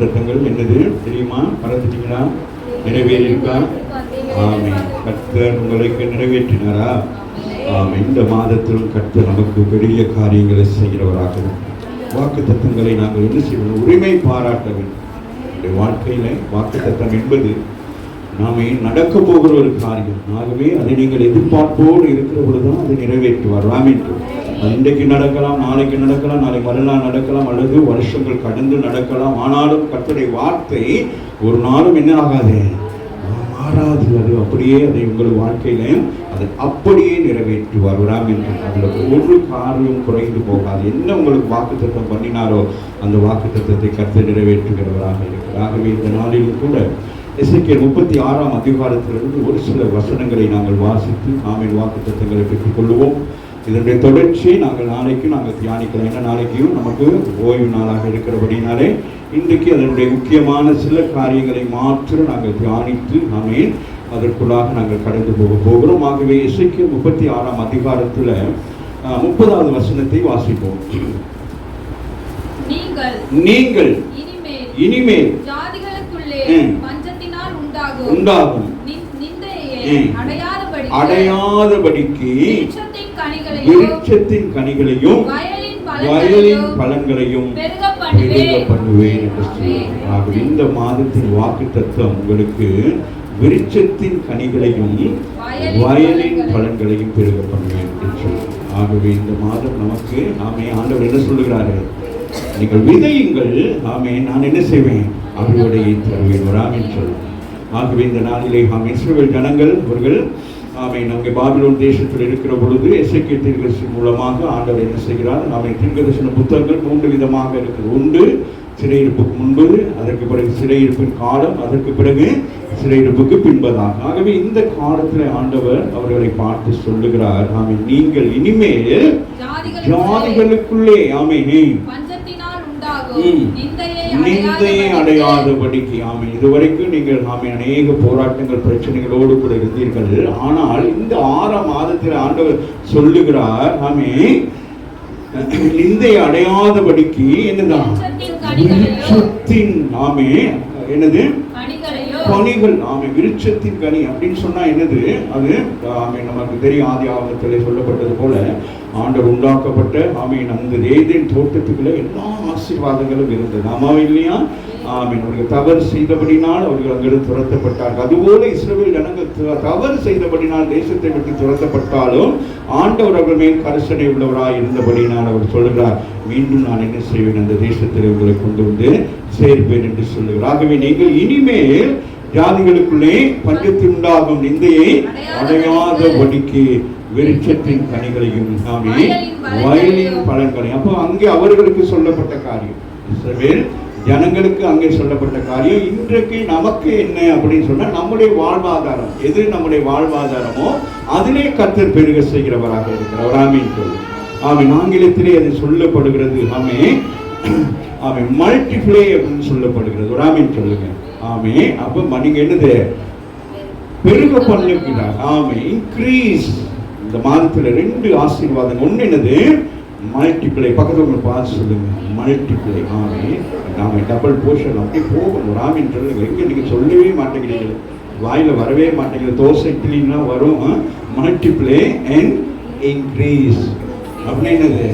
வாக்கு என்னது தெரியுமா? மறந்துட்டீங்களா? நிறைவேறியிருக்கா? ஆமை கர்த்தர் உங்களுக்கு நிறைவேற்றினாரா? ஆமை இந்த மாதத்திலும் கர்த்தர் நமக்கு பெரிய காரியங்களை செய்கிறவராக வாக்கு தத்தங்களை நாங்கள் என்ன செய்வோம்? உரிமை பாராட்ட வேண்டும். வாழ்க்கையில் வாழ்க்கையில வாக்கு தத்தம் என்பது நாம நடக்க போகிற ஒரு காரியம். ஆகவே அதை நீங்கள் எதிர்பார்ப்போடு இருக்கிற பொழுதுதான் அதை நிறைவேற்றுவார். ராமிட்டு இன்றைக்கு நடக்கலாம் நாளைக்கு நடக்கலாம் நாளைக்கு மறுநாள் நடக்கலாம் அல்லது வருஷங்கள் கடந்து நடக்கலாம். ஆனாலும் கர்த்தருடைய வார்த்தை ஒரு நாளும் என்ன ஆகாது? மாறாது. அது அப்படியே அதை உங்கள் வாழ்க்கையிலையும் அதை அப்படியே நிறைவேற்றுவார். ராமிட்டு உங்களுக்கு ஒரு காரியம் குறைந்து போகாது. என்ன உங்களுக்கு வாக்குத்தத்தம் பண்ணினாரோ அந்த வாக்கு திட்டத்தை கருத்து நிறைவேற்றுகிறவராக இருக்கிறார். ஆகவே இந்த நாளிலும் கூட எஸ்ஐகே முப்பத்தி ஆறாம் அதிகாரத்திலிருந்து ஒரு சில வசனங்களை நாங்கள் வாசித்து நாமின் வாக்கு திட்டங்களை பெற்றுக் கொள்வோம் இதனுடைய தொடர்ச்சியை நாங்கள் நாளைக்கு நாங்கள் தியானிக்கலாம். ஏன்னா நாளைக்கும் நமக்கு ஓய்வு நாளாக இருக்கிறபடினாலே இன்றைக்கு அதனுடைய முக்கியமான சில காரியங்களை மாற்ற நாங்கள் தியானித்து ஆமீன் அதற்குள்ளாக நாங்கள் கடந்து போக போகிறோம். ஆகவே இசைக்கு முப்பத்தி ஆறாம் அதிகாரத்தில் முப்பதாவது வசனத்தை வாசிப்போம். நீங்கள் இனிமேல் உண்டாகும். அடையாதபடிக்கு விருட்சத்தின் கனிகளையும் வயலின் பெருக பண்ணுவேன் என்று. ஆகவே இந்த மாதத்தின் வாக்கு தத்துவம் உங்களுக்கு விருட்சத்தின் கனிகளையும் வயலின் பழங்களையும் பெருக பண்ணுவேன் என்று. ஆகவே இந்த மாதம் நமக்கு ஆமே ஆண்டவர் என்ன சொல்லுகிறாரு நீங்கள் விதையுங்கள் ஆமே நான் என்ன செய்வேன் அறுவடையை தருவேன் வராமல் சொல்லுவேன் ஆகவே இந்த நாளிலே ஆமே இஸ்ரவேல் ஜனங்கள் அவர்கள் ஆமை நமக்கு பாபிலோன் தேசத்தில் இருக்கிற பொழுது எஸ்ஐகே தீர்க்கதரிசி மூலமாக ஆண்டவர் என்ன செய்கிறார்? நாம தீர்க்கதரிசன புத்தகங்கள் மூன்று விதமாக இருக்கிறது உண்டு சிறையிருப்புக்கு முன்பு அதற்கு பிறகு சிறையிருப்பின் காலம் அதற்கு பிறகு சிறையிருப்புக்கு பின்பதாக. ஆகவே இந்த காலத்தில் ஆண்டவர் அவர்களை பார்த்து சொல்லுகிறார். ஆமை நீங்கள் இனிமேல் ஜாதிகளுக்குள்ளே ஆமை நீ. நிந்தையை அடையாதபடிக்கு ஆமை இதுவரைக்கும் நீங்கள் ஆமை அநேக போராட்டங்கள் பிரச்சனைகளோடு கூட இருந்தீர்கள். ஆனால் இந்த ஆறாம் மாதத்தில் ஆண்டவர் சொல்லுகிறார் ஆமே நிந்தையை அடையாதபடிக்கு என்னதான் விருட்சத்தின் ஆமே என்னது? கனிகள் ஆமை விருட்சத்தின் கனி அப்படின்னு சொன்னா என்னது? அது ஆமை நமக்கு தெரியும் ஆதி ஆகமத்தில் சொல்லப்பட்டது போல ஆண்டவர் உண்டாக்கப்பட்ட ஆமை அந்த ஏதேன் தோட்டத்துக்குள்ள எல்லா ஆசீர்வாதங்களும் இருந்தது. ஆமாவா இல்லையா? ஆமீன். அவர்கள் தவறு செய்தபடினால் அவர்கள் அங்கிருந்து துரத்தப்பட்டார்கள். அதுபோல இஸ்ரவேல் ஜனங்கள் தவறு செய்தபடினால் தேசத்தை விட்டு துரத்தப்பட்டாலும் ஆண்டவர் அவர்கள் மேல் கரிசனை உள்ளவராய் இருந்தபடினால் அவர் சொல்கிறார் மீண்டும் நான் என்ன செய்வேன்? அந்த தேசத்தில் உங்களை கொண்டு வந்து சேர்ப்பேன் என்று சொல்லுகிறார். ஆகவே நீங்கள் இனிமேல் ஜாதிகளுக்குள்ளே பஞ்சத்தின் உண்டாகும் நிந்தையை அடையாதபடிக்கு விருட்சத்தின் கனிகளையும் ஆமே வயலின் பலன்களையும் அப்போ அங்கே அவர்களுக்கு சொல்லப்பட்ட காரியம். இஸ்ரவேல் ஜனங்களுக்கு அங்கே சொல்லப்பட்ட காரியம். இன்றைக்கு நமக்கு என்ன அப்படின்னு சொன்னா நம்முடைய வாழ்வாதாரம். எது நம்முடைய வாழ்வாதாரமோ அதிலே கர்த்தர் பெருக செய்கிறவராக இருக்கிறவர். ஆமீன் சொல்லு ஆமீன். ஆங்கிலத்திலே அது சொல்லப்படுகிறது. ஆமே ஆமே மல்டிப்ளே அப்படின்னு சொல்லப்படுகிறது. ஒரு ஆமீன் சொல்லுங்க. ஆமே அப்ப நீங்க என்னது? பெருக பண்ணுகிறார். ஆமே இன்க்ரீஸ். இந்த மாதத்தில் ரெண்டு ஆசீர்வாதம் ஒன்று என்னது? மல்டிப்ளை பக்கத்தில் உங்களை பார்த்து சொல்லுங்க. மல்டிப்ளை ஆமே. நாம டபுள் போர்ஷன் அப்படி போகணும் ஒரு ஆமின்னு சொல்லுங்க. எங்க நீங்க சொல்லவே மாட்டேங்கிறீங்க. வாயில வரவே மாட்டேங்குது. தோசை இட்லிலாம் வரும். மல்டிப்ளை அண்ட் இன்க்ரீஸ் அப்படின்னு என்னது?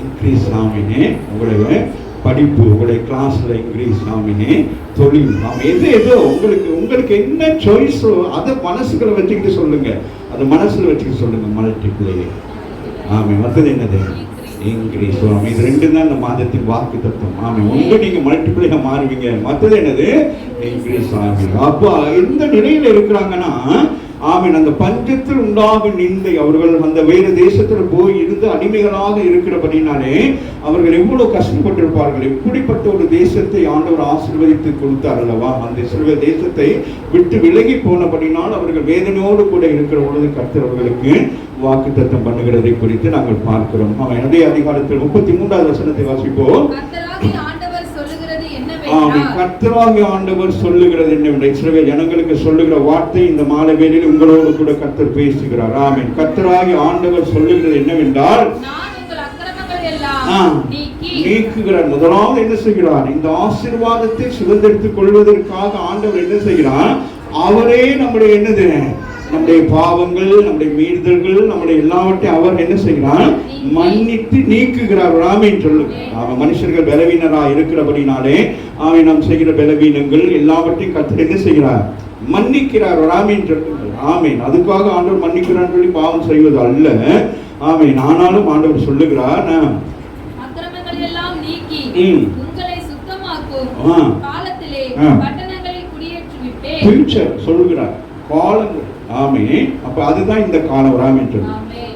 இன்க்ரீஸ் ஆமின்னு உங்களுடைய படிப்பு உங்களுடைய கிளாஸில் இன்க்ரீஸ் ஆமினே தொழில் நாம் எது எதோ உங்களுக்கு உங்களுக்கு என்ன சாய்ஸோ அதை மனசுக்குள்ள வச்சுக்கிட்டு சொல்லுங்கள் அதை மனசில் வச்சுக்கிட்டு சொல்லுங்கள் மல்டிப்ளே ஆமே மற்றது என்னது? இன்க்ரீஸ் ஆமாம் இது ரெண்டு தான் இந்த மாதத்தின் வாக்கு தத்துவம். ஆமாம் ஒன்று நீங்கள் மல்டிப்ளேக மாறுவீங்க. மற்றது என்னது? இன்க்ரீஸ் ஆகுங்க அப்போ எந்த நிலையில் இருக்கிறாங்கன்னா ஆமீன். அந்த பஞ்சத்தில் உண்டாகும் நிந்தை அவர்கள் அந்த வேறு தேசத்தில் போய் இருந்து அடிமைகளாக இருக்கிறபடினாலே அவர்கள் எவ்வளவு கஷ்டப்பட்டிருப்பார்கள். எப்படிப்பட்ட ஒரு தேசத்தை ஆண்டவர் ஆசீர்வதித்து கொடுத்தார் அல்லவா அந்த சிறுவ தேசத்தை விட்டு விலகி போனபடினால் அவர்கள் வேதனையோடு கூட இருக்கிற பொழுது கர்த்தர் அவர்களுக்கு வாக்குத்தத்தம் பண்ணுகிறதை குறித்து நாங்கள் பார்க்கிறோம். அவன் அதே அதிகாரத்தில் முப்பத்தி மூன்றாவது வசனத்தை வாசிப்போம். என்னவென்றால் கர்த்தராகிய ஆண்டவர் சொல்லுகிறது என்னவென்றால் இஸ்ரவேல் ஜனங்களுக்கு சொல்லுகிற வார்த்தை இந்த மாலை வேளையில் உங்களோடு கூட கர்த்தர் பேசுகிறார். ஆமென். கர்த்தராகிய ஆண்டவர் சொல்லுகிறது என்னவென்றால் நீக்குகிறார். முதலாவது என்ன செய்கிறார்? இந்த ஆசீர்வாதத்தை சுதந்திரித்துக் கொள்வதற்காக ஆண்டவர் என்ன செய்கிறார்? அவரே நம்முடைய என்னது? நம்முடைய பாவங்கள் நம்முடைய மீறுதல்கள் நம்முடைய எல்லாவற்றையும் அவர் என்ன செய்கிறார்? மன்னித்து நீக்குகிறார். ராமேன் சொல்லுங்க. அவன் மனுஷர்கள் பலவீனரா இருக்கிறபடினாலே அவன் நாம் செய்கிற பலவீனங்கள் எல்லாவற்றையும் கத்தர் என்ன செய்கிறார்? மன்னிக்கிறார். ராமேன் சொல்லுங்கள் ஆமேன். அதுக்காக ஆண்டவர் மன்னிக்கிறான்னு சொல்லி பாவம் செய்வது அல்ல. ஆமேன். ஆனாலும் ஆண்டவர் சொல்லுகிறார் சொல்லுகிறார். காலங்கள் ஆமே அப்ப அதுதான் இந்த காலம் ஆமென்.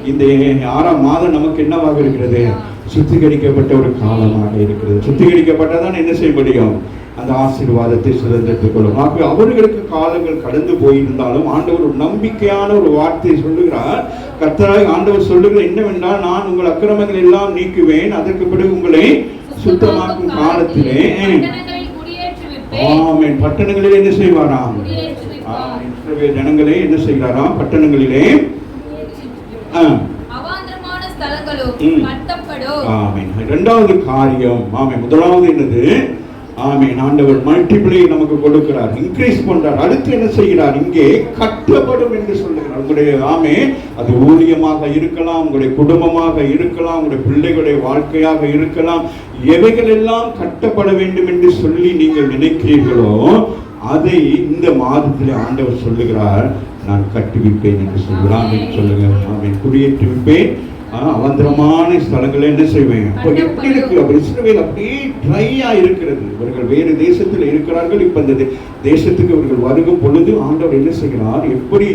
இந்த ஆறாம் மாதம் நமக்கு என்னவாக இருக்கிறது? சுத்திகரிக்கப்பட்ட ஒரு காலமாக இருக்கிறது. சுத்திகரிக்கப்பட்டதான் என்ன செய்ய முடியும்? அந்த ஆசீர்வாதத்தை சுதந்திரத்துக் கொள்ளும். ஆகவே அவர்களுக்கு காலங்கள் கடந்து போயிருந்தாலும் ஆண்டவர் ஒரு நம்பிக்கையான ஒரு வார்த்தையை சொல்லுகிறார். கர்த்தராய் ஆண்டவர் சொல்லுகிற என்னவென்றால் நான் உங்கள் அக்கிரமங்கள் எல்லாம் நீக்குவேன். அதற்கு பிறகு உங்களை சுத்தமாக்கும் காலத்திலே. ஆமென். பட்டணங்களில் என்ன செய்வாராம்? ஜனங்களே என்ன செய்கிறாராம் பட்டணங்களிலே இரண்டாவது காரியம் ஆமென். முதலாவது என்னது? ஆமென். ஆண்டவர் மல்டிப்ளை நமக்கு கொடுக்கிறார். இன்க்ரீஸ் பண்றார். அடுத்து என்ன செய்கிறார்? இங்கே கட்டப்படும் என்று சொல்லுகிறார். உங்களுடைய ஆமே அது ஊழியமாக இருக்கலாம் உங்களுடைய குடும்பமாக இருக்கலாம் உங்களுடைய பிள்ளைகளுடைய வாழ்க்கையாக இருக்கலாம். எவைகள் எல்லாம் கட்டப்பட வேண்டும் என்று சொல்லி நீங்கள் நினைக்கிறீர்களோ அதை இந்த மாதத்தில் ஆண்டவர் சொல்லுகிறார் நான் கட்டுவிப்பேன் என்று சொல்கிறான் சொல்லுங்க ஆமென். அவந்தரமான ஸ்தலங்களை என்ன செய்வேன்? அப்ப எப்படி இருக்கு அப்ப இஸ்ரவேல் அப்படியே ட்ரையா இருக்கிறது. இவர்கள் வேறு தேசத்தில் இருக்கிறார்கள் இப்ப இந்த தே- தேசத்துக்கு இவர்கள் வருகும் பொழுது ஆண்டவர் என்ன செய்கிறார்? எப்படி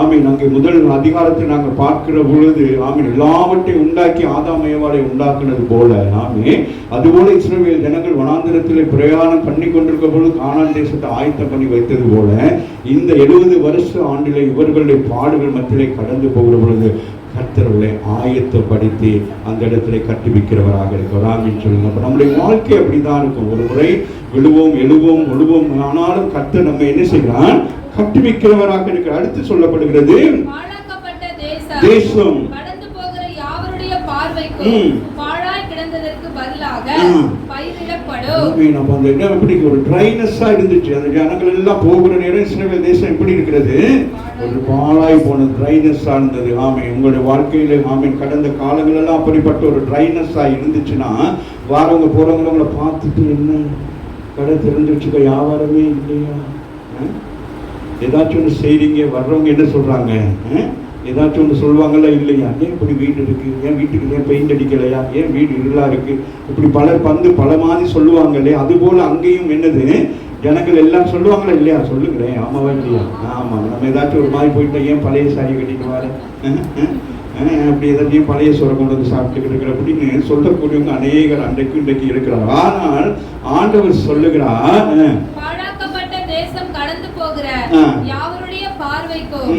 ஆமீன் அங்கே முதல் அதிகாரத்தை நாங்கள் பார்க்கிற பொழுது ஆமீன் எல்லாவற்றையும் உண்டாக்கி ஆதாமயவாளை உண்டாக்குனது போல ஆமே அதுபோல இஸ்ரவேல் ஜனங்கள் வனாந்திரத்திலே பிரயாணம் பண்ணி கொண்டிருக்க பொழுது கானான் தேசத்தை ஆயத்தம் பண்ணி வைத்தது போல இந்த எழுபது வருஷ ஆண்டிலே இவர்களுடைய பாடுகள் மத்தியிலே கடந்து போகிற பொழுது கர்த்தர்களை ஆயத்தப்படுத்தி அந்த இடத்துல கட்டுவிக்கிறவராக இருக்கிறார் ஆமென் சொல்லுங்க. நம்முடைய வாழ்க்கை அப்படிதான் இருக்கும். ஒரு முறை விழுவோம் எழுவோம் விழுவோம் ஆனாலும் கர்த்தர் நம்ம என்ன செய்கிறார்? கட்டுவிக்கிறவராக இருக்கிறார். அடுத்து சொல்லப்படுகிறது தேசம். இருந்துச்சு. அந்த ஜனங்கள் எல்லாம் போகிற நேரம் இஸ்ரவேல் தேசம் எப்படி இருக்கிறது? ஒரு பாழாய் போன ட்ரைனஸ்ஸாக இருந்தது. ஆமை உங்களுடைய வாழ்க்கையில ஆமை கடந்த காலங்களெல்லாம் அப்படிப்பட்ட ஒரு ட்ரைனஸ்ஸாக இருந்துச்சுன்னா வாரவங்க போறவங்க உங்களை பார்த்துட்டு என்ன? கடை திறந்து வச்சுக்க வியாபாரமே இல்லையா? ஆ? ஏதாச்சும் ஒன்று செய்கிறீங்க வர்றவங்க என்ன சொல்கிறாங்க ஏதாச்சும் ஒன்று சொல்லுவாங்கல்ல இல்லையா? ஏன் இப்படி வீடு இருக்குது ஏன் வீட்டுக்கு ஏன் பெயிண்ட் அடிக்கலையா? ஏன் வீடு இருளாக இருக்குது இப்படி பலர் வந்து பல மாதிரி சொல்லுவாங்க இல்லையா அது அங்கேயும் என்னது? ஜனங்கள் எல்லாம் சொல்லுவாங்களா இல்லையா? சொல்லுங்களேன். ஆமாவா இல்லையா ஆமா நம்ம ஏதாச்சும் ஒரு மாதிரி போயிட்டா ஏன் பழைய சாரி கட்டிட்டு வர? அப்படி ஏதாச்சும் பழைய சுர கொண்டு வந்து சாப்பிட்டுக்கிட்டு இருக்கிற அப்படின்னு சொல்லக்கூடியவங்க அநேகர் அன்றைக்கு இன்றைக்கு இருக்கிறார். ஆனால் ஆண்டவர் சொல்லுகிறார் கடந்து போகிற. யாவருடைய பார்வைக்கும்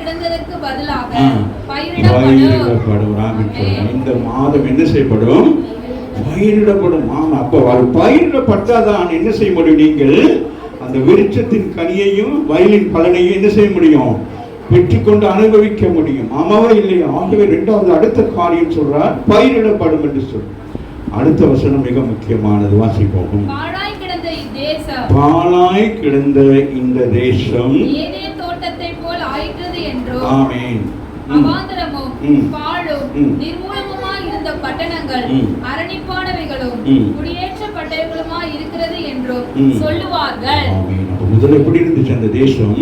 கிடந்ததற்கு பதிலாக. பயிரிடப்படும். சொல்றார். இந்த மாதம் என்ன செய்யப்படும்? பயிரிடப்படும். ஆமா அப்போ அது பயிரிடப்பட்டாதான் என்ன செய்ய முடியும் நீங்கள்? அந்த விருட்சத்தின் கனியையும் வயலின் பலனையும் என்ன செய்ய முடியும்? பெற்றுக்கொண்டு அனுபவிக்க முடியும். ஆமாவா இல்லையா? ஆகவே இரண்டாவது அடுத்த காரியம் சொல்றார் பயிரிடப்படும் என்று சொல். அடுத்த வசனம் மிக முக்கியமானது. வாசிப்போம். பாலாய் கிடந்த இந்த தேசம். தோட்டத்தை போல் ஆயிற்றது என்றும் ஆமென் ம். அவாந்தரமும் ம். பாழும் ம். நிர்மூலமுமாய் இருந்த பட்டணங்கள். அரணிப்பானவைகளும் ம். குடியேற்றப்பட்டவைகளுமாய் இருக்கிறது என்றும். சொல்லுவார்கள். முதல்ல எப்படி இருந்துச்சு அந்த தேசம்.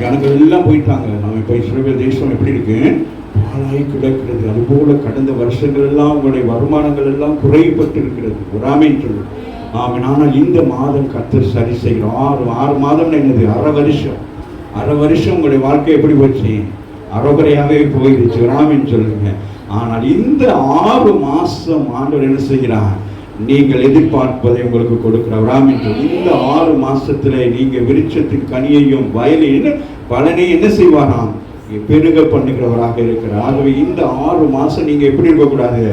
ஜனங்கள் எல்லாம் போயிட்டாங்க. நம்ம இப்ப இஸ்ரேல் தேசம் எப்படி இருக்கு? பாழாய் கிடக்கிறது. அதுபோல கடந்த வருஷங்கள் எல்லாம் உங்களுடைய வருமானங்கள் எல்லாம் குறைபட்டு இருக்கிறது ஆமீன் சொல்லு. ஆமென். ஆனால் இந்த மாதம் கத்தர் சரி செய்கிறோம் ஆறு ஆறு மாதம் என்னது? அரை வருஷம். அரை வருஷம் உங்களுடைய வாழ்க்கை எப்படி போச்சு? அறகுறையாகவே போயிடுச்சு. ஒரு ஆமீன் சொல்லுங்க. ஆனால் இந்த ஆறு மாசம் ஆண்டவர் என்ன செய்கிறார்? நீங்கள் எதிர்பார்ப்பதை உங்களுக்கு கொடுக்கிறார். ஆமீன். இந்த ஆறு மாசத்துல நீங்க விருட்சத்தின் கனியையும் வயலையும் பலனை என்ன செய்வாராம்? பெருக பண்ணுகிறவராக இருக்கிறார். ஆகவே இந்த ஆறு மாசம் நீங்க எப்படி இருக்கக்கூடாது?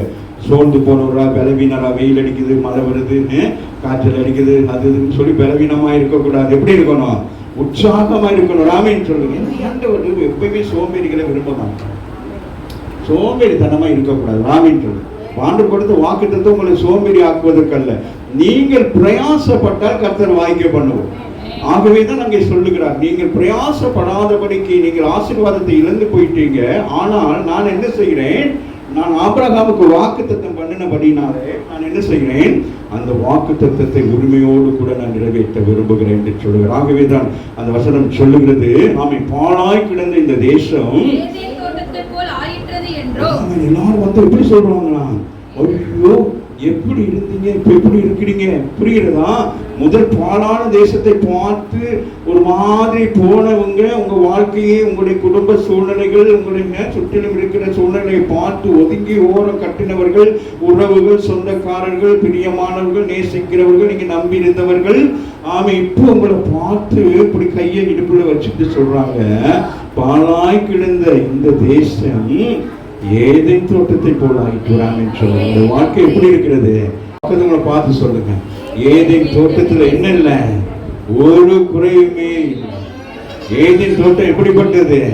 சோர்ந்து போனவரா பலவீனரா வெயில் அடிக்குது மழை வருதுன்னு காய்ச்சல் அடிக்குது அது இதுன்னு சொல்லி பலவீனமா இருக்கக்கூடாது. எப்படி இருக்கணும்? உற்சாகமா இருக்கணும். ராமின்னு சொல்லுங்க. இந்த ஆண்டவர் எப்பயுமே சோம்பேறிகளை விரும்ப மாட்டாங்க சோம்பேறித்தனமாக இருக்கக்கூடாது. ராமேன்னு பாண்டு கொடுத்து கொடுத்த வாக்குத்தத்தம் உங்களை சோம்பேறி ஆக்குவதற்கல்ல நீங்கள் பிரயாசப்பட்டால் கர்த்தர் வாய்க்க பண்ணுவோம். ஆகவே தான் அங்கே சொல்லுகிறார் நீங்கள் பிரயாசப்படாதபடிக்கு நீங்கள் ஆசீர்வாதத்தை இழந்து போயிட்டீங்க. ஆனால் நான் என்ன செய்கிறேன்? நான் ஆபிரகாமுக்கு வாக்கு தத்தம் பண்ணினபடினாலே நான் என்ன செய்கிறேன்? அந்த வாக்கு தத்தத்தை உரிமையோடு கூட நான் நிறைவேற்ற விரும்புகிறேன் என்று சொல்லுகிறார். ஆகவே தான் அந்த வசனம் சொல்லுகிறது. ஆமை பாழாய் கிடந்த இந்த தேசம் ஏதேன் தோட்டத்தைப் போல் ஆயிற்றது என்றோ ஆமா, எல்லாரும் வந்து எப்படி சொல்றாங்களா? ஐயோ எப்படி இருந்தீங்க? இப்போ எப்படி இருக்கிறீங்க? புரிகிறதா? முதல் பாலான தேசத்தை பார்த்து ஒரு மாதிரி போனவங்க உங்கள் வாழ்க்கையை உங்களுடைய குடும்ப சூழ்நிலைகள் உங்களுடைய சுற்றிலும் இருக்கிற சூழ்நிலையை பார்த்து ஒதுங்கி ஓர கட்டினவர்கள் உறவுகள் சொந்தக்காரர்கள் பிரியமானவர்கள் நேசிக்கிறவர்கள் நீங்கள் நம்பி இருந்தவர்கள் ஆமாம் இப்போ உங்களை பார்த்து இப்படி கையை இடுப்புல வச்சுட்டு சொல்கிறாங்க பாலாய் கிடந்த இந்த தேசம் ஏதை தோட்டத்தை போல ஆயிட்டுறாங்க சொல்லுங்க இந்த வாழ்க்கை எப்படி இருக்கிறது? பக்கத்துல பார்த்து சொல்லுங்க. ஏதை தோட்டத்துல என்ன இல்லை? ஒரு குறையுமே ஏதின் தோட்டம் எப்படிப்பட்டது?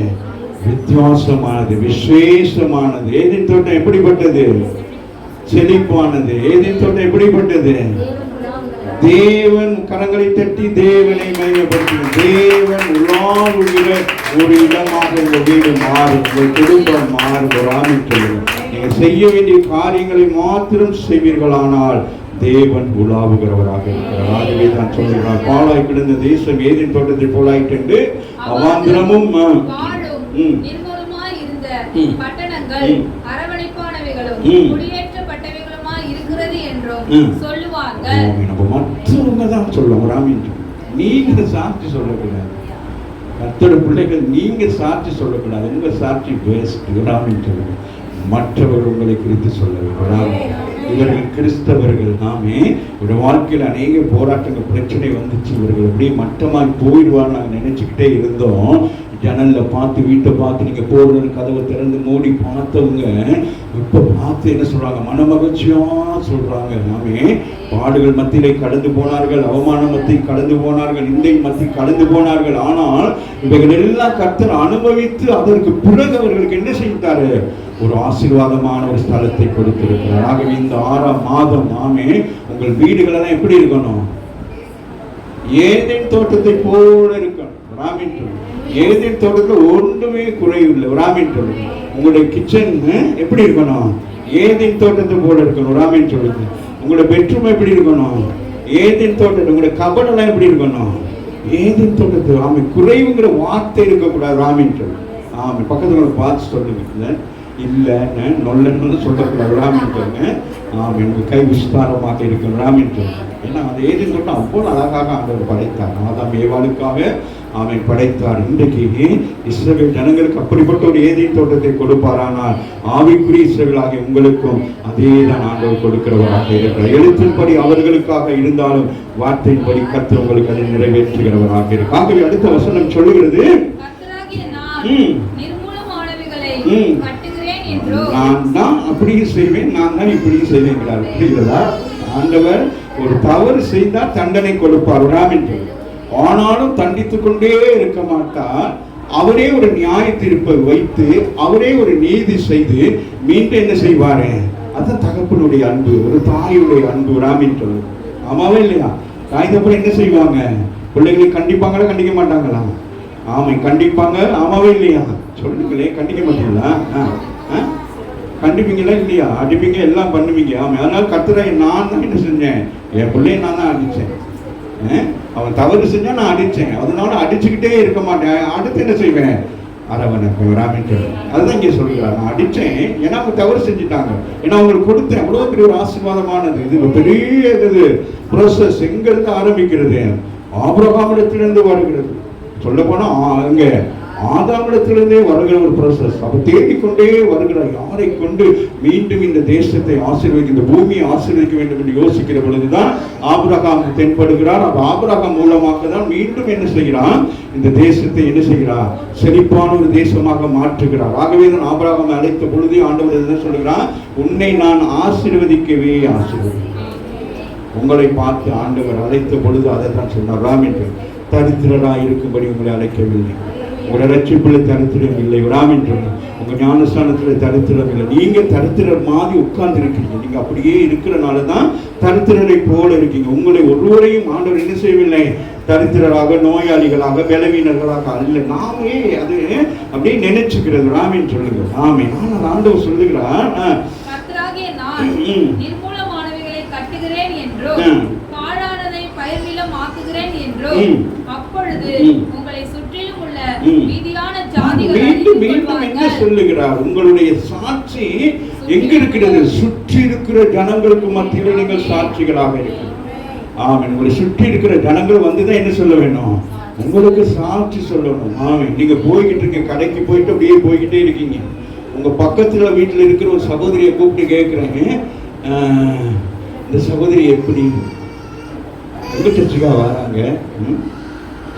வித்தியாசமானது விசேஷமானது. ஏதின் தோட்டம் எப்படிப்பட்டது? செழிப்பானது. ஏதின் தோட்டம் எப்படிப்பட்டது? தேவன் கரங்களை தட்டி தேவனை மையப்படுத்தின தேவன் உலாவுகிற ஒரு இடமாக உங்க வீடு மாறும் உங்கள் குடும்பம் சொல்லுங்க நீங்க செய்ய வேண்டிய காரியங்களை மாத்திரம் செய்வீர்களானால் தேவன் உலாவுகிறவராக இருக்கிறார் ஆகவே தான் சொல்லுகிறார் பாலாய் கிடந்த தேசம் ஏதின் தோட்டத்தில் போலாயிட்டு அவாந்திரமும். பட்டணங்கள். அரவணைப்பானவைகளும். குடியேற்றப்பட்டவைகளுமாய் இருக்கிறது என்றும் ம். மற்றவங்கதான் ஆமென். நம்ம மற்றவங்க தான் நீங்க சாட்சி சொல்லக்கூடாது. கத்தோட பிள்ளைகள் நீங்க சாட்சி சொல்லக்கூடாது. உங்க சாட்சி வேஸ்ட் ராமின் சொல்லுங்க மற்றவர் உங்களை குறித்து சொல்ல வேண்டும் இவர்கள் கிறிஸ்தவர்கள். தாமே இவருடைய வாழ்க்கையில் அநேக போராட்டங்கள் பிரச்சனை வந்துச்சு. இவர்கள் அப்படியே மட்டமாக போயிடுவார் நாங்கள் நினைச்சுக்கிட்டே இருந்தோம். ஜன்னல்ல பார்த்து வீட்டை பார்த்து நீங்க போடுறது கதவை திறந்து மூடி பார்த்தவங்க இப்போ பார்த்து என்ன சொல்றாங்க? மனமகிழ்ச்சியா சொல்றாங்க நாமே பாடுகள் மத்தியிலே கடந்து போனார்கள் அவமான மத்தியில் கடந்து போனார்கள் நிந்தை மத்தியில் கடந்து போனார்கள். ஆனால் இவைகள் எல்லாம் கர்த்தர் அனுபவித்து அதற்கு பிறகு அவர்களுக்கு என்ன செய்தாரு? ஒரு ஆசீர்வாதமான ஒரு ஸ்தலத்தை கொடுத்திருக்கிறார். ஆகவே இந்த ஆறாம் மாதம் நாமே உங்கள் வீடுகள் எல்லாம் எப்படி இருக்கணும்? ஏதேன் தோட்டத்தை போல இருக்கணும். ராமின் ஏதேன் தோட்டத்தில் ஒன்றுமே குறைவில்லை. ராமின் சொல்லுங்க. உங்களுடைய கிச்சன் எப்படி இருக்கணும்? ஏதின் தோட்டத்தை போல இருக்கணும் ராமின் சொல்லுது உங்களோட பெட்ரூம் எப்படி இருக்கணும்? ஏதேன் தோட்டம் உங்களோட கபடெல்லாம் எப்படி இருக்கணும்? ஏதின் தோட்டத்து ஆமை குறைவுங்கிற வார்த்தை இருக்கக்கூடாது ராமின் சொல்லு ஆமை பக்கத்தில் பார்த்து சொல்லுங்க. இல்லை இல்லைன்னு நொல்லன்னு சொல்லக்கூடாது ராமின் சொல்லுங்க. ஆமாம் எனக்கு கை விஸ்தாரமாக இருக்கும் ராமின் சொல்லுங்க. ஏன்னா அந்த ஏதின் தோட்டம் அவ்வளோ அழகாக ஆண்டவர் படைத்தார். தான் மேவாளுக்காக அவன் படைத்தார். இன்றைக்கு இஸ்ரவேல் ஜனங்களுக்கு அப்படிப்பட்ட ஒரு ஏதேன் தோட்டத்தை கொடுப்பாரானால் ஆவிக்குரிய இஸ்ரவேலாகிய உங்களுக்கும் அதே தான் ஆண்டவர் கொடுக்கிறவராக இருக்கிறார். எழுத்தின்படி அவர்களுக்காக இருந்தாலும் வார்த்தையின்படி கர்த்தர் உங்களுக்கு அதை நிறைவேற்றுகிறவராக இருக்கு ஆகவே அடுத்த வசனம் சொல்லுகிறது கர்த்தராகிய நான் தான் அப்படியும் செய்வேன் நான் தான் இப்படியும் செய்வேங்கிறார் புரிகிறதா? ஆண்டவர் ஒரு தவறு செய்தால் தண்டனை கொடுப்பார். ராமின் ஆனாலும் தண்டித்து கொண்டே இருக்க மாட்டார். அவரே ஒரு நியாய தீர்ப்பை வைத்து அவரே ஒரு நீதி செய்து மீண்டும் என்ன செய்வாரு? அதான் தகப்பனுடைய அன்பு ஒரு தாயுடைய அன்பு ராமின்றது ஆமாவே இல்லையா? தாய் தப்புறம் என்ன செய்வாங்க? பிள்ளைகளை கண்டிப்பாங்களா கண்டிக்க மாட்டாங்களா? ஆமை கண்டிப்பாங்க. ஆமாவே இல்லையா? சொல்லுங்களே கண்டிக்க மாட்டீங்களா? ஆ, ஆ? கண்டிப்பீங்களா இல்லையா? அடிப்பீங்க எல்லாம் பண்ணுவீங்க. ஆமாம் அதனால கத்துரை நான் தான் என்ன செஞ்சேன்? என் பிள்ளைய நான் தான் அடிச்சேன் அவன் தவறு செஞ்சால் நான் அடித்தேன் அதனால அடிச்சுக்கிட்டே இருக்க மாட்டேன். அடுத்து என்ன செய்வேன்? அரவணை ராமின் அதுதான் இங்கே சொல்கிறார் நான் அடித்தேன் ஏன்னா அவங்க தவறு செஞ்சுட்டாங்க. ஏன்னா அவங்களுக்கு கொடுத்தேன். அவ்வளோ பெரிய ஒரு ஆசீர்வாதமானது. இது ஒரு பெரிய இது ப்ரோசஸ் எங்கேருந்து ஆரம்பிக்கிறது? ஆபரகாமிடத்திலிருந்து வருகிறது. சொல்ல போனால் அங்கே ஆதாமிடத்திலிருந்தே வருகிற ஒரு ப்ராசஸ் அப்ப தேடிக்கொண்டே வருகிற யாரை கொண்டு மீண்டும் இந்த தேசத்தை ஆசீர்வதிக்க இந்த பூமியை ஆசீர்வதிக்க வேண்டும் என்று யோசிக்கிற பொழுதுதான் ஆபிரகாம் தென்படுகிறார். அப்ப ஆபிரகாம் மூலமாக தான் மீண்டும் என்ன செய்கிறான்? இந்த தேசத்தை என்ன செய்கிறார்? செழிப்பான ஒரு தேசமாக மாற்றுகிறார். ஆகவே தான் ஆபிரகாம் அழைத்த பொழுதே ஆண்டவர் என்ன சொல்கிறான் உன்னை நான் ஆசீர்வதிக்கவே ஆசீர்வதி உங்களை பார்த்து ஆண்டவர் அழைத்த பொழுது அதை தான் சொன்னார். ராமின் தரித்திரராக இருக்கும்படி உங்களை அழைக்கவில்லை. உங்களோட ரட்சிப்புல தரித்திரம் இல்லை ராமின் சொல்லுங்க. உங்க ஞானஸ்தானத்துல தரித்திரம் இல்லை நீங்க தரித்திரர் மாதிரி உட்கார்ந்து இருக்கீங்க நீங்க அப்படியே இருக்கிறனால தான் தரித்திரரை போல இருக்கீங்க. உங்களை ஒருவரையும் ஆண்டவர் என்ன செய்யவில்லை? தரித்திரராக நோயாளிகளாக பலவீனர்களாக அல்ல. நாமே அது அப்படியே நினைச்சுக்கிறது. ராமின் சொல்லுங்க. ஆமே ஆனால் ஆண்டவர் சொல்லுகிறார் கட்டுகிறேன் என்றும். பாழானதை பயிர்நிலம் ஆக்குகிறேன் என்றும். அப்பொழுது. உங்களை மீண்டும் மீண்டும் என்ன. சொல்லுகிறார்? உங்களுடைய சாட்சி எங்க இருக்கிறது சுற்றி இருக்கிற ஜனங்களுக்கு மத்தியில் நீங்கள் சாட்சிகளாக இருக்கிறது ஆமென். உங்களை சுற்றி இருக்கிற ஜனங்கள் வந்து தான் என்ன சொல்ல வேணும்? உங்களுக்கு சாட்சி சொல்லணும். ஆமென். நீங்க போய்கிட்டு இருக்க கடைக்கு போயிட்டு அப்படியே போய்கிட்டே இருக்கீங்க. உங்க பக்கத்துல வீட்டுல இருக்கிற ஒரு சகோதரியை கூப்பிட்டு கேட்குறேன் இந்த சகோதரி எப்படி? சர்ச்சுக்கா வராங்க?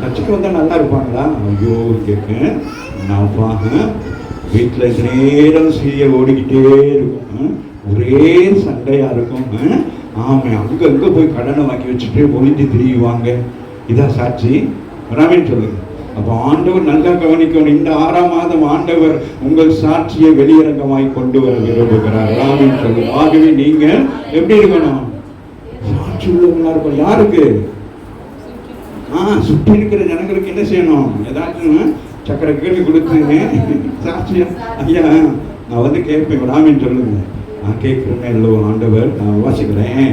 சர்ச்சுக்கு வந்தால் நல்லா இருப்பாங்களா ஐயோ கேட்க நான் பாங்க வீட்டில் நேரம் செய்ய ஓடிக்கிட்டே இருக்கும். ஒரே சண்டையாக இருக்கும். ஆமாம் அங்கே அங்கே போய் கடனை வாங்கி வச்சுட்டு ஒழிஞ்சு திரியுவாங்க. இதான் சாட்சி? ராமேன் சொல்லுங்க. அப்போ ஆண்டவர் நல்லா கவனிக்கணும். இந்த ஆறாம் மாதம் ஆண்டவர் உங்கள் சாட்சியை வெளியரங்கமாய் கொண்டு வர விரும்புகிறார். ராமேன் சொல்லுங்க. ஆகவே நீங்கள் எப்படி இருக்கணும்? சாட்சி உள்ளவங்களா இருக்கும் யாருக்கு? சுற்றி இருக்கிற ஜனங்களுக்கு என்ன செய்யணும்? ஏதாச்சும் சக்கரை கேள்வி கொடுத்து சாட்சியா ஐயா நான் வந்து கேட்பேன் ராமின் சொல்லுங்க. நான் கேட்கிறேன் இல்லோ ஆண்டவர் நான் வாசிக்கிறேன்.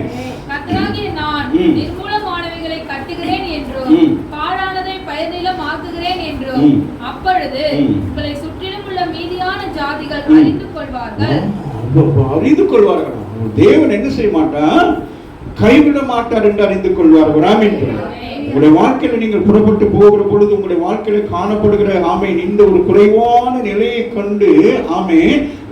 அப்பொழுது. உங்களை சுற்றிலும் உள்ள மீதியான ஜாதிகள். அறிந்து கொள்வார்கள். அப்ப அறிந்து கொள்வார்கள். தேவன் என்ன செய்ய மாட்டார் கைவிட மாட்டார் என்று அறிந்து கொள்வார்கள் ராமின் உங்களுடைய வாழ்க்கையில நீங்கள் புறப்பட்டு போகிற பொழுது உங்களுடைய வாழ்க்கையில காணப்படுகிற ஆமை இந்த ஒரு குறைவான நிலையை கண்டு ஆமை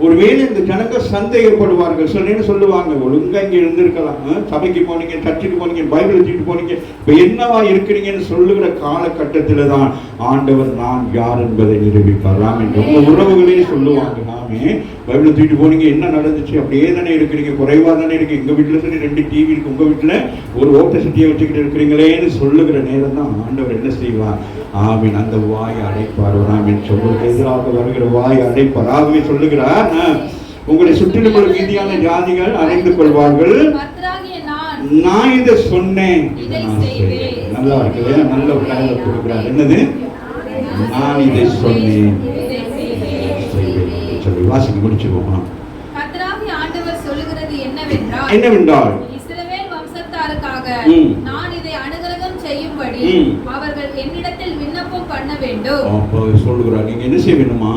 ஒருவேளை இந்த ஜனங்க சந்தேகப்படுவார்கள். சொன்னேன்னு சொல்லுவாங்க ஒழுங்கா இங்க இருந்திருக்கலாம். சபைக்கு போனீங்க சர்ச்சுக்கு போனீங்க பைபிள் வச்சுட்டு போனீங்க. இப்ப என்னவா இருக்கிறீங்கன்னு சொல்லுகிற காலகட்டத்தில தான் ஆண்டவர் நான் யார் என்பதை நிரூபிப்பார் ராமன் உங்க உறவுகளே சொல்லுவாங்க. நாமே பைபிள் தூக்கிட்டு போனீங்க என்ன நடந்துச்சு? அப்படியே தானே இருக்கிறீங்க குறைவா தானே இருக்கு. எங்க வீட்டுல சரி ரெண்டு டிவி இருக்கு. உங்க வீட்டுல ஒரு ஓட்ட சட்டியை வச்சுக்கிட்டு இருக்கிறீங்களேன்னு சொல்லுகிற நேரம் தான் ஆண்டவர் என்ன செய்வார்? ஆமீன். அந்த வாய் அடைப்பார். ஆமீன். சொல்லுக்கு எதிராக வருகிற வாய் அடைப்பார். ஆகவே சொல்லுகிறார் உங்களை சுற்றிலும் உள்ள மீதியான ஜாதிகள் அறிந்து கொள்வார்கள் நான் நான் இதை சொன்னேன். நல்லா இருக்கு? நல்ல ஒரு கதையை கொடுக்கிறார் என்னது நான் இதை சொன்னேன். சொல்லி வாசிக்க ஆண்டவர் சொல்லுகிறது என்னவென்றால். நான் இதை அனுகிரகம் செய்யும்படி. அவர்கள் என்னிடத்தில் விண்ணப்பம் பண்ண வேண்டும் சொல்லுகிறார் நீங்க என்ன செய்ய வேணுமா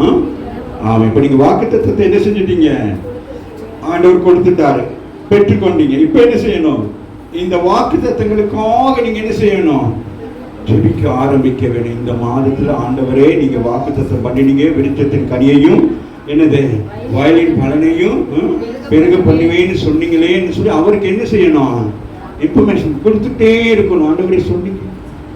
ஆமாம் இப்போ நீங்கள் வாக்குத்தத்தை என்ன செஞ்சிட்டீங்க? ஆண்டவர் கொடுத்துட்டாரு. பெற்றுக்கொண்டீங்க. இப்போ என்ன செய்யணும்? இந்த வாக்கு தத்தங்களுக்காக நீங்க என்ன செய்யணும்? ஜெபிக்க ஆரம்பிக்க வேண்டும் இந்த மாதத்துல ஆண்டவரே நீங்க வாக்கு தத்தம் பண்ணினீங்க. விருத்தத்தின் கனியையும் என்னது வயலின் பலனையும் ம், பெருக பண்ணுவேன்னு சொன்னீங்களேன்னு சொல்லி அவருக்கு என்ன செய்யணும்? இன்ஃபர்மேஷன் கொடுத்துட்டே இருக்கணும். ஆண்டவரே சொன்னீங்க.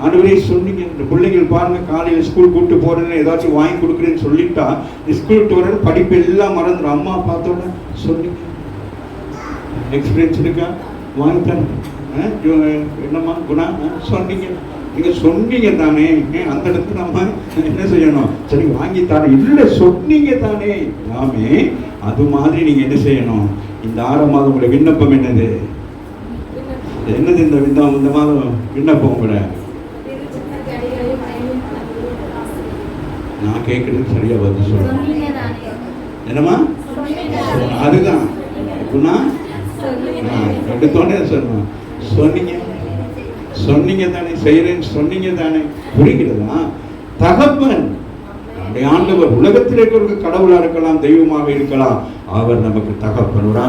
ஆண்டவரே சொன்னீங்க இந்த பிள்ளைகள் பாருங்க காலையில் ஸ்கூல் கூப்பிட்டு போறேன்னு ஏதாச்சும் வாங்கி கொடுக்குறேன்னு சொல்லிட்டா ஸ்கூல் விட்டு படிப்பு எல்லாம் மறந்துடும் அம்மா பார்த்தோன்னே சொன்னீங்க. எக்ஸ்பீரியன்ஸ் இருக்கா? வாங்கி தரேன். ஆ, என்னம்மா குணா? சொன்னீங்க. நீங்க சொன்னீங்க தானே. ஏன் அந்த இடத்துல நம்ம என்ன செய்யணும்? சரி வாங்கி தானே இல்லை சொன்னீங்க தானே. எல்லாமே அது மாதிரி நீங்க என்ன செய்யணும்? இந்த ஆறாம் மாதம் உங்களுடைய விண்ணப்பம் என்னது? என்னது இந்த விண்ணப்பம்? இந்த மாதம் விண்ணப்பம் உங்களை? நான் கேட்கறது சரியா பதில் சொல்றேன் என்னம்மா? அதுதான். ஆ, எடுத்தோடனே சொல்லணும். சொன்னீங்க. சொன்னீங்க தானே செய்யறேன்னு சொன்னீங்க தானே. புரிகிறதா? தகப்பன். நம்முடைய ஆண்டவர் உலகத்தில் இருக்கிற கடவுளா இருக்கலாம் தெய்வமாக இருக்கலாம். அவர் நமக்கு தகப்பன் ஒரு.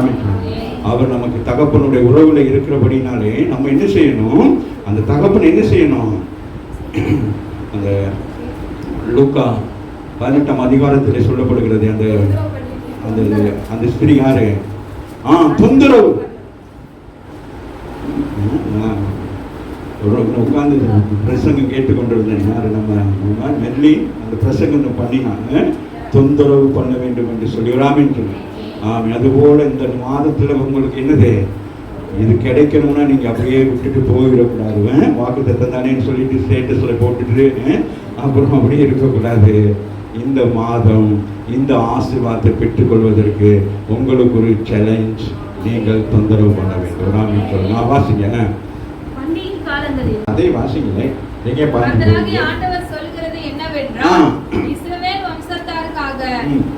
அவர் நமக்கு தகப்பனுடைய உறவுல இருக்கிறபடினாலே நம்ம என்ன செய்யணும்? அந்த தகப்பன் என்ன செய்யணும்? அந்த லூக்கா பதினெட்டாம் அதிகாரத்தில் சொல்லப்படுகிறது அந்த அந்த அந்த ஸ்திரீ யாரு ஆ தொந்தரவு உட்காந்து பிரசங்கம் கேட்டுக்கொண்டிருந்தேன். யாரு நம்ம நம்ம மெல்லி அந்த பிரசங்கம் பண்ணினாங்க தொந்தரவு பண்ண வேண்டும் என்று சொல்லி ராமின் ஆமாம் அதுபோல் இந்த மாதத்தில் உங்களுக்கு என்னது? இது கிடைக்கணும்னா நீங்கள் அப்படியே விட்டுட்டு போயிடக்கூடாது. வாக்கு தத்தம் தானேன்னு சொல்லிட்டு ஸ்டேட்டஸில் போட்டுட்டு அப்புறம் அப்படியே இருக்கக்கூடாது. இந்த மாதம் இந்த ஆசீர்வாதத்தை பெற்றுக்கொள்வதற்கு உங்களுக்கு ஒரு சேலஞ்ச் நீங்கள் தொந்தரவு பண்ண வேண்டும். ராமி சொல்லுங்க வாசிங்க அதே வாசிங்களே. எங்கே பாருங்க.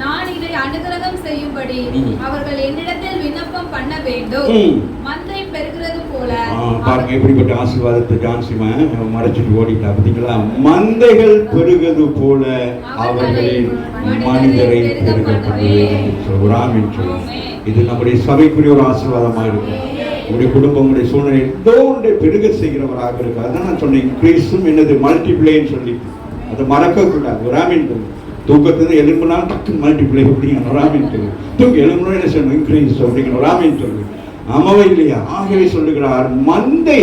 நான் இதை அனுகிரகம் செய்யும்படி. அவர்கள் என்னிடத்தில் விண்ணப்பம் பண்ண வேண்டும். மந்தை பெருகிறது போல. பாருங்க எப்படிப்பட்ட ஆசீர்வாதத்தை ஜான்சிமா மறைச்சிட்டு ஓடிட்டா பார்த்தீங்களா? மந்தைகள் பெருகது போல அவர்களின் மனிதரை பெருக பண்ணுவேன் ராமின் சொல்லு இது நம்முடைய சபைக்குரிய ஒரு ஆசீர்வாதமாக இருக்கும் உங்களுடைய குடும்பம் உங்களுடைய சூழ்நிலை ஏதோ ஒன்றை பெருக செய்கிறவராக இருக்கு அதான் நான் சொன்னேன் இன்க்ரீஸும் என்னது மல்டிப்ளேன்னு சொல்லி. அதை மறக்கக்கூடாது ராமின் சொல்லு தூக்கத்துல எலும்புனாலும் டக்கு மல்டிப்ளை அப்படிங்கிற ராமின் சொல்லு. தூக்கி எலும்புனா என்ன சொல்லணும் இன்க்ரீஸ் அப்படிங்கிற ராமின் சொல்லு. ஆமாவா இல்லையா? ஆகவே சொல்லுகிறார் மந்தை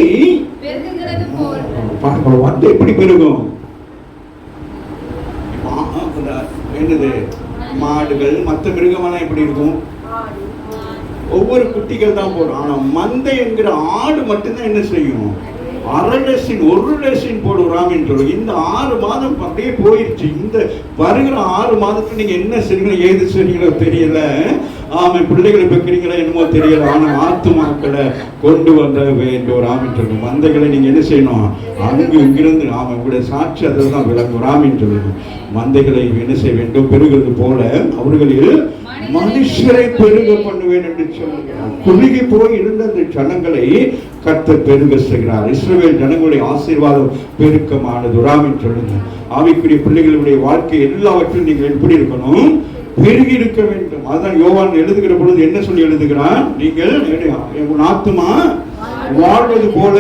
மந்தை எப்படி பெருகும்? என்னது? மாடுகள் மற்ற மிருகமெல்லாம் எப்படி இருக்கும்? ஒவ்வொரு குட்டிகள் தான் போடும். ஆனா மந்தை என்கிற ஆடு மட்டும்தான் என்ன செய்யும்? அரை லட்சம் ஒரு லட்சம் போடும் என்று இந்த ஆறு மாதம் அப்படியே போயிடுச்சு இந்த வருகிற ஆறு மாதத்துக்கு நீங்க என்ன செய்றீங்களோ ஏது செய்றீங்களோ தெரியல. ஆமை பிள்ளைகளை பெக்கிறீங்களா என்னமோ தெரியல. ஆனால் ஆத்துமாக்களை கொண்டு வந்த வேண்டும் ராமின் சொல்லும் மந்தைகளை நீங்க என்ன செய்யணும்? அங்கு இங்கிருந்து ஆமா உங்களுடைய சாட்சி அதில் தான் விளங்கும் ராமின் சொல்லுங்க மந்தைகளை என்ன செய்ய வேண்டும்? பெருகிறது போல அவர்களில் மனுஷரை பெருக பண்ணுவேன் என்று சொல்லுகிறார். குறுகி போய் இருந்த அந்த ஜனங்களை கத்த பெருக செய்கிறார். இஸ்ரேல் ஜனங்களுடைய ஆசீர்வாதம் பெருக்கமானது. ராமின் சொல்லுங்க. ஆவிக்குரிய பிள்ளைகளுடைய வாழ்க்கை எல்லாவற்றையும் நீங்கள் எப்படி இருக்கணும்? பெருகி இருக்க வேண்டும். அதான் யோவான் எழுதுகிற பொழுது என்ன சொல்லி எழுதுகிறான்? நீங்கள் உன் ஆத்துமா? வாழ்வது போல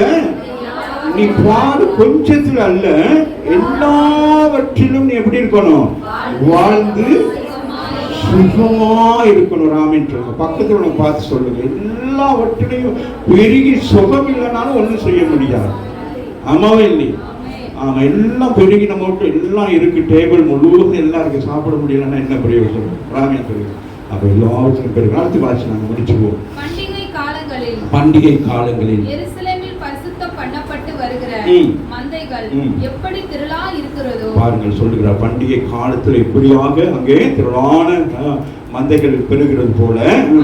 நீ பாடு. கொஞ்சத்தில் அல்ல. எல்லாவற்றிலும் நீ எப்படி இருக்கணும்? வாழ்ந்து சுகமா இருக்கணும். ராமின் பக்கத்தில் பக்கத்துல உள்ள பார்த்து சொல்லுங்க. எல்லாவற்றிலையும் பெருகி சுகம் இல்லைனாலும் ஒன்றும் செய்ய முடியாது. ஆமாவே இல்லை ஆமா எல்லாம் பெருகி நம்ம விட்டு எல்லாம் இருக்கு டேபிள் முழுவதும் எல்லாம் சாப்பிட முடியலன்னா என்ன பிரயோஜனம் ராமின் சொல்லுங்க அப்ப எல்லாவற்றிலும் பெருகு அடுத்து வாசி நாங்க முடிச்சுக்குவோம். பண்டிகை காலங்களில் பண்டிகை காலங்களில். எருசலேமில் பரிசுத்தம் பண்ணப்பட்டு வருகிற ம். மந்தைகள் ம். எப்படி திரளா இருக்கிறதோ? பாருங்கள் சொல்லுகிறார் பண்டிகை காலத்தில் இப்படியாக அங்கே திரளான மந்தைகள் பெறுகிறது போல.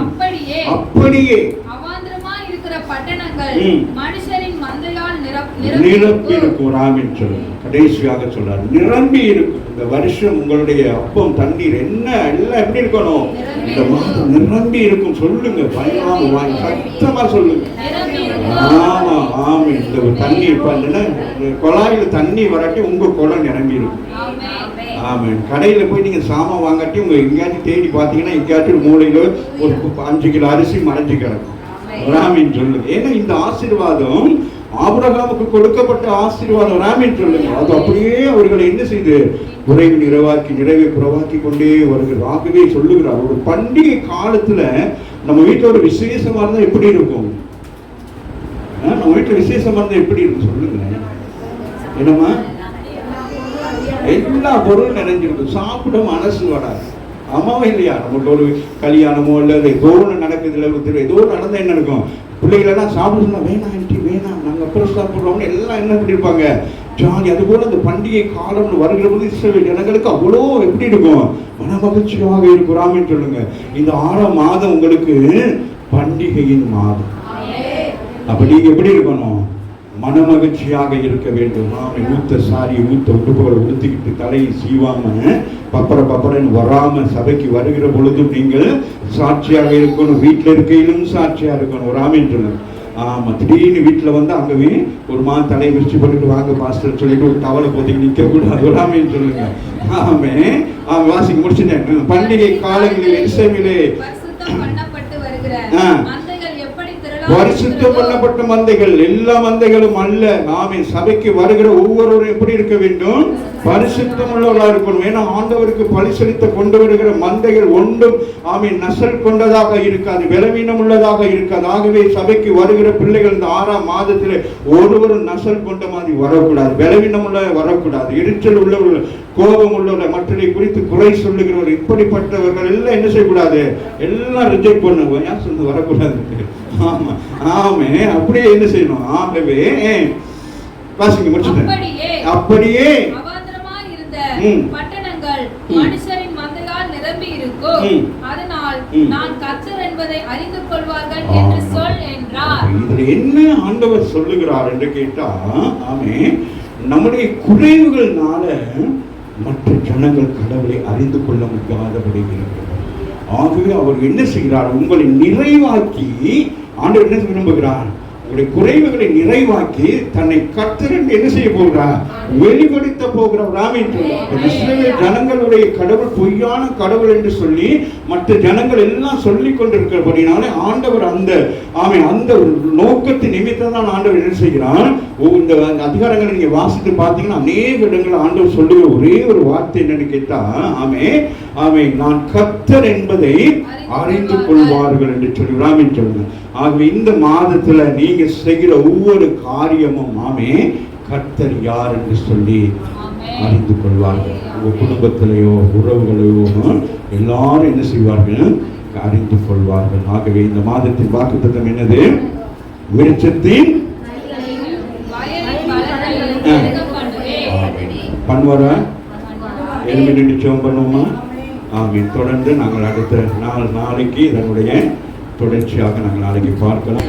அப்படியே அவாந்திரமா இருக்கிற பட்டணங்கள் ம். மனுஷரின் மந்தையால் நிரப் நிரம்பி நிரப்பி இருக்கும். ராமின் சொல்லுங்க. கடைசியாக சொல்றார். நிரம்பி இருக்கும். இந்த வருஷம் உங்களுடைய அப்பம் தண்ணீர் என்ன எல்லாம் எப்படி இருக்கணும்? இந்த மாதம் நிரம்பி இருக்கும். சொல்லுங்க. பயங்கரமா வாங்கி சத்தமா சொல்லுங்க. நிரம்பி ஆமா ஆமா இந்த ஒரு தண்ணி இப்ப இல்லைன்னா இந்த குழாயில தண்ணி வராட்டி உங்க குடம் நிரம்பி இருக்கும். ஆமென். ஆமாம் கடையில் போய் நீங்கள் சாமான் வாங்காட்டி உங்கள் எங்கேயாச்சும் தேடி பார்த்தீங்கன்னா எங்கேயாச்சும் ஒரு மூலையில் ஒரு அஞ்சு கிலோ அரிசி மறைஞ்சு கிடக்கும். ராமின் சொல்லுங்க. ஏன்னா இந்த ஆசீர்வாதம் ஆபிரகாமுக்கு கொடுக்கப்பட்ட ஆசீர்வாதம் ராமின் சொல்லுங்க. அது அப்படியே அவர்களை என்ன செய்து குறைவு நிறைவாக்கி நிறைவை புறவாக்கி கொண்டே வருகிறது ஆகவே சொல்லுகிறார். ஒரு பண்டிகை காலத்துல நம்ம வீட்டில் ஒரு விசேஷமா இருந்தா எப்படி இருக்கும்? நம்ம வீட்டில் விசேஷமா இருந்தா எப்படி இருக்கும் சொல்லுங்க. என்னம்மா? எல்லா பொருளும் நிறைஞ்சிருக்கும். சாப்பிட மனசு வராது. ஆமாவா இல்லையா? நமக்கு ஒரு கல்யாணமோ இல்லை ஏதோ ஒன்று நடக்குது இல்லை ஏதோ ஒண்ணு நடந்தா என்ன இருக்கும் பிள்ளைகளெல்லாம் சாப்பிட வேணாம் ஆண்டி வேணாம். நாங்கள் அப்புறம் சாப்பிட்றோம்னு எல்லாம் என்ன பண்ணியிருப்பாங்க ஜாலி. அதுபோல அந்த பண்டிகை காலம்னு வருகிற போது இஸ்ரேல் ஜனங்களுக்கு அவ்வளோ எப்படி இருக்கும்? மன மகிழ்ச்சியாக இருக்கும் சொல்லுங்க. இந்த ஆறாம் மாதம் உங்களுக்கு பண்டிகையின் மாதம். அப்ப நீங்க எப்படி இருக்கணும்? மனமகிழ்ச்சியாக இருக்க வேண்டும். நாம ஊத்த சாரி ஊத்த உடுப்புகளை உடுத்திக்கிட்டு தலையை சீவாம பப்பர பப்பரன் வராம சபைக்கு வருகிற பொழுதும் நீங்கள் சாட்சியாக இருக்கணும். வீட்டுல இருக்கையிலும் சாட்சியா இருக்கணும். ஒரு சொல்லுங்க. ஆமா திடீர்னு வீட்டுல வந்து அங்கவே ஒரு மா தலை விரிச்சு போட்டுட்டு வாங்க பாஸ்டர் சொல்லிட்டு ஒரு டவலை போத்தி நிக்க கூடாது ஒரு ஆமீன் சொல்லுங்க. ஆமே. ஆ வாசிக்க முடிச்சுட்டேன். பண்டிகை காலங்களில் வருகிற ஆ. பரிசுத்தம் பண்ணப்பட்ட மந்தைகள் எல்லா மந்தைகளும் அல்ல. நாமே சபைக்கு வருகிற ஒவ்வொருவரும் எப்படி இருக்க வேண்டும்? பரிசுத்தம் உள்ளவர்களா இருக்கணும். ஏன்னா ஆண்டவருக்கு பரிசளித்த கொண்டு வருகிற மந்தைகள் ஒன்றும் ஆமை நசல் கொண்டதாக இருக்காது பலவீனம் உள்ளதாக இருக்காது. ஆகவே சபைக்கு வருகிற பிள்ளைகள் இந்த ஆறாம் மாதத்தில் ஒருவரும் நசல் கொண்ட மாதிரி வரக்கூடாது பலவீனம் உள்ள வரக்கூடாது. எரிச்சல் உள்ளவர்கள் கோபம் உள்ளவர்கள் மற்றதை குறித்து குறை சொல்லுகிறவர் இப்படிப்பட்டவர்கள் எல்லாம் என்ன செய்யக்கூடாது? எல்லாம் ரிஜெக்ட் பண்ணுவோம். ஏன் சொல்லி வரக்கூடாது? ஆமா ஆமே அப்படியே என்ன செய்யணும் ஆகவே வாசிங்க முடிச்சுட்டேன் அப்படியே. பட்டணங்கள். மனுஷரின் மந்தையால் நிரம்பி இருக்கும். அதனால். நான் கர்த்தர் என்பதை அறிந்து கொள்வார்கள் என்று ஆமா. சொல் என்றார் இதுல என்ன ஆண்டவர் சொல்லுகிறார் என்று கேட்டா ஆமே நம்முடைய குறைவுகள்னால மற்ற ஜனங்கள் கடவுளை அறிந்து கொள்ள முடியாதபடி இருக்கிறது ஆகவே அவர் என்ன செய்கிறார் உங்களை நிறைவாக்கி ஆண்டவர் என்ன விரும்புகிறார்? உங்களுடைய குறைவுகளை நிறைவாக்கி தன்னை கர்த்தர் என்று என்ன செய்ய போகிறார்? வெளிப்படுத்த போகிறவர். ஆமென். சொல்லுவார். இந்த இஸ்ரவேல் ஜனங்களுடைய கடவுள் பொய்யான கடவுள் என்று சொல்லி மற்ற ஜனங்கள் எல்லாம் சொல்லிக் கொண்டிருக்கிறபடினாலே ஆண்டவர் அந்த ஆமை அந்த ஒரு நோக்கத்தின் நிமித்தம் தான் ஆண்டவர் என்ன செய்கிறார்? இந்த அதிகாரங்களை நீங்க வாசித்து பார்த்தீங்கன்னா அநேக இடங்கள் ஆண்டவர் சொல்லுகிற ஒரே ஒரு வார்த்தை என்னன்னு கேட்டா ஆமே ஆமே நான் கர்த்தர் என்பதை அறிந்து கொள்வார்கள் என்று சொல்லி ராமின் சொல்லுங்க. ஆகவே இந்த மாதத்துல நீங்க செய்கிற ஒவ்வொரு காரியமும் ஆமே கர்த்தர் யார் என்று சொல்லி. அறிந்து கொள்வார்கள். உங்க குடும்பத்திலேயோ உறவுகளையோ எல்லாரும் என்ன செய்வார்கள்? அறிந்து கொள்வார்கள். ஆகவே இந்த மாதத்தின் வாக்குத்தத்தம் என்னது? வெளிச்சத்தின். பண்ணுவாரா? நின்று ஜெபம் பண்ணுவோமா ஆமீன். தொடர்ந்து நாங்கள் அடுத்த நாள் நாளைக்கு இதனுடைய தொடர்ச்சியாக நாங்கள் நாளைக்கு பார்க்கலாம்.